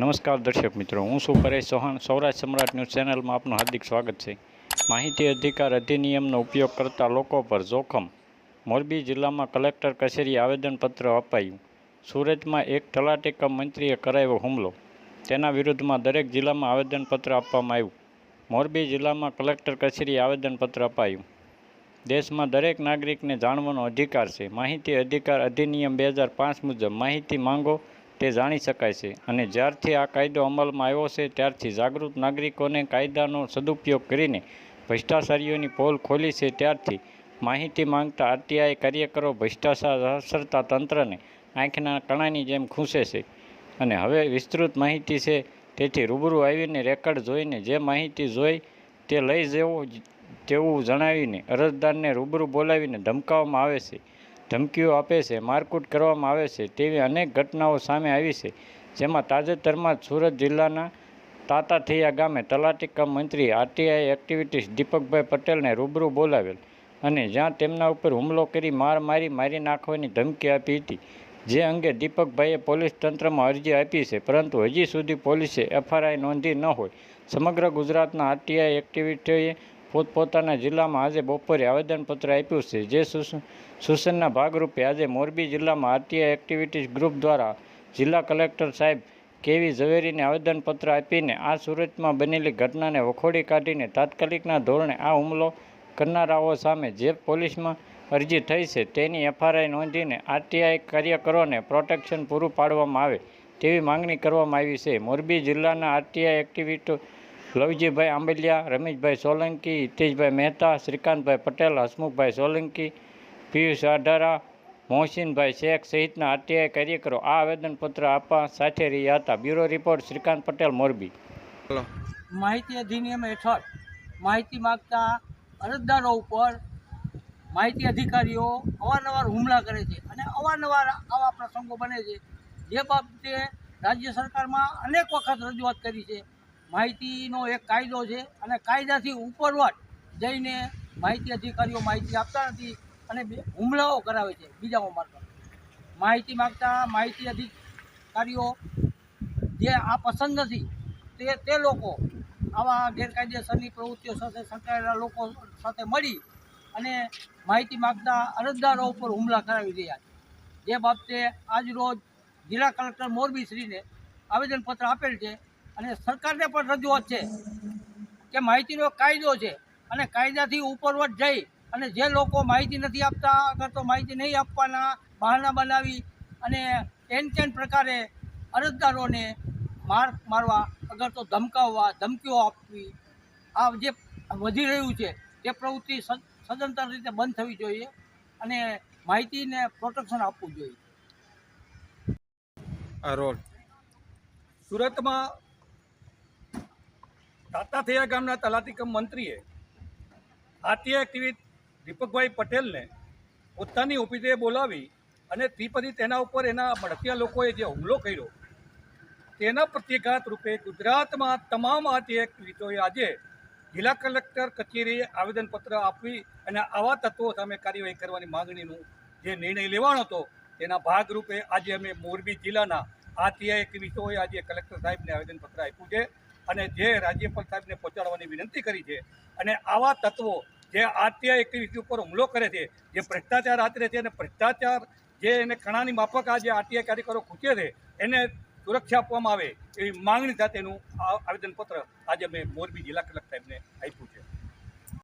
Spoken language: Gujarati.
નમસ્કાર દર્શક મિત્રો, હું છું પરેશ ચૌહાણ. સૌરાષ્ટ્ર સમ્રાટ ન્યૂઝ ચેનલમાં આપનું હાર્દિક સ્વાગત છે. માહિતી અધિકાર અધિનિયમનો ઉપયોગ કરતા લોકો પર જોખમ. મોરબી જિલ્લામાં કલેક્ટર કચેરીએ આવેદનપત્ર અપાયું. સુરતમાં એક તલાટી કમ મંત્રીએ કરાયો હુમલો. તેના વિરુદ્ધમાં દરેક જિલ્લામાં આવેદનપત્ર આપવામાં આવ્યું. મોરબી જિલ્લામાં કલેક્ટર કચેરીએ આવેદનપત્ર અપાયું. દેશમાં દરેક નાગરિકને જાણવાનો અધિકાર છે. માહિતી અધિકાર અધિનિયમ બે મુજબ માહિતી માંગો તે જાણી શકાય છે અને જ્યારથી આ કાયદો અમલમાં આવ્યો છે, ત્યારથી જાગૃત નાગરિકોને કાયદાનો સદુપયોગ કરીને ભ્રષ્ટાચારીઓની પોલ ખોલી છે, ત્યારથી માહિતી માંગતા આરટીઆઈ કાર્યકરો ભ્રષ્ટાચાર અસરતા તંત્રને આંખના કણાની જેમ ખૂંસે છે અને હવે વિસ્તૃત માહિતી છે, તેથી રૂબરૂ આવીને રેકર્ડ જોઈને જે માહિતી જોઈ તે લઈ જવું તેવું જણાવીને અરજદારને રૂબરૂ બોલાવીને ધમકાવવામાં આવે છે. ધમકીઓ આપે છે, મારકૂટ કરવામાં આવે છે. તેવી અનેક ઘટનાઓ સામે આવી છે, જેમાં તાજેતરમાં સુરત જિલ્લાના તાતાથૈયા ગામે તલાટી કમ મંત્રી આરટીઆઈ એક્ટિવિટીઝ દીપકભાઈ પટેલને રૂબરૂ બોલાવેલ અને જ્યાં તેમના ઉપર હુમલો કરી માર મારી મારી નાખવાની ધમકી આપી હતી. જે અંગે દીપકભાઈએ પોલીસ તંત્રમાં અરજી આપી છે, પરંતુ હજી સુધી પોલીસે એફઆરઆઈ નોંધી ન હોય. સમગ્ર ગુજરાતના આરટીઆઈ એક્ટિવિટીઓએ પોતપોતાના જિલ્લામાં આજે બપોરે આવેદનપત્ર આપ્યું છે. જે સૂચન સૂચનના ભાગરૂપે આજે મોરબી જિલ્લામાં આરટીઆઈ એક્ટિવિટીઝ ગ્રુપ દ્વારા જિલ્લા કલેક્ટર સાહેબ કેવી ઝવેરીને આવેદનપત્ર આપીને આ સુરતમાં બનેલી ઘટનાને વખોડી કાઢીને તાત્કાલિકના ધોરણે આ હુમલો કરનારાઓ સામે જે પોલીસમાં અરજી થઈ છે તેની એફઆરઆઈ નોંધીને આરટીઆઈ કાર્યકરોને પ્રોટેક્શન પૂરું પાડવામાં આવે તેવી માંગણી કરવામાં આવી છે. મોરબી જિલ્લાના આરટીઆઈ એક્ટિવિટી લવજીભાઈ આંબલિયા રમેશભાઈ સોલંકી હિતેશભાઈ મહેતા શ્રીકાંતભાઈ પટેલ હસમુખભાઈ સોલંકી પિયુષ આઢારા મોહસિનભાઈ શેખ સહિતના આરટીઆઈ કાર્યકરો આ આવેદનપત્ર આપવા સાથે રહ્યા હતા. Bureau report Shrikant Patel Morbi. માહિતી અધિનિયમ હેઠળ માહિતી માગતા અરજદારો ઉપર માહિતી અધિકારીઓ અવારનવાર હુમલા કરે છે અને અવારનવાર આવા પ્રસંગો બને છે. જે બાબતે રાજ્ય સરકારમાં અનેક વખત રજૂઆત કરી છે. માહિતીનો એક કાયદો છે અને કાયદાથી ઉપરવટ જઈને માહિતી અધિકારીઓ માહિતી આપતા નથી અને હુમલાઓ કરાવે છે બીજાઓ મારફત. માહિતી માગતા માહિતી અધિકારીઓ જે આ પસંદ નથી, તે તે લોકો આવા ગેરકાયદેસરની પ્રવૃત્તિઓ સાથે સંકળાયેલા લોકો સાથે મળી અને માહિતી માગતા અરજદારો ઉપર હુમલા કરાવી રહ્યા છે. જે બાબતે આજ રોજ જિલ્લા કલેક્ટર મોરબી શ્રીને આવેદનપત્ર આપેલ છે અને સરકારને પણ રજૂઆત છે કે માહિતીનો કાયદો છે અને કાયદાથી ઉપરવટ જઈ અને જે લોકો માહિતી નથી આપતા, અગર તો માહિતી નહીં આપવાના, બહાના બનાવી અને એન કેન પ્રકારે અરજદારોને માર મારવા, અગર તો ધમકાવવા ધમકીઓ આપવી, આ જે વધી રહ્યું છે તે પ્રવૃત્તિ સદંતર રીતે બંધ થવી જોઈએ અને માહિતીને પ્રોટેક્શન આપવું જોઈએ. રોડ. સુરતમાં તાતાથૈયા ગામના તલાટી કમ મંત્રીએ આરટીઆઈ એક્ટિવિટ દીપકભાઈ પટેલને પોતાની ઓફિસે બોલાવી અને ત્રિપદી તેના ઉપર એના મળતિયા લોકોએ જે હુમલો કર્યો, તેના પ્રત્યેઘાત રૂપે ગુજરાતમાં તમામ આરટીઆઈ એક્ટિવિટોએ આજે જિલ્લા કલેક્ટર કચેરીએ આવેદનપત્ર આપવી અને આવા તત્વો સામે કાર્યવાહી કરવાની માંગણીનું જે નિર્ણય લેવાનો હતો, તેના ભાગરૂપે આજે અમે મોરબી જિલ્લાના આરટીઆઈ એક્ટિવિટોએ આજે કલેક્ટર સાહેબને આવેદનપત્ર આપ્યું છે. અને જે રાજ્યપાલ સાહેબને પહોંચાડવાની વિનંતી કરી છે અને આવા તત્વો જે આરટીઆઈ એક્ટિવિટી ઉપર હુમલો કરે છે, જે ભ્રષ્ટાચાર આચરે છે અને ભ્રષ્ટાચાર જે એને કણાની માફક આ જે આરટીઆઈ કાર્યકરો ખૂચે છે, એને સુરક્ષા આપવામાં આવે એવી માંગણી સાથેનું આવેદનપત્ર આજે મેં મોરબી જિલ્લા કલેક્ટર સાહેબને આપ્યું છે.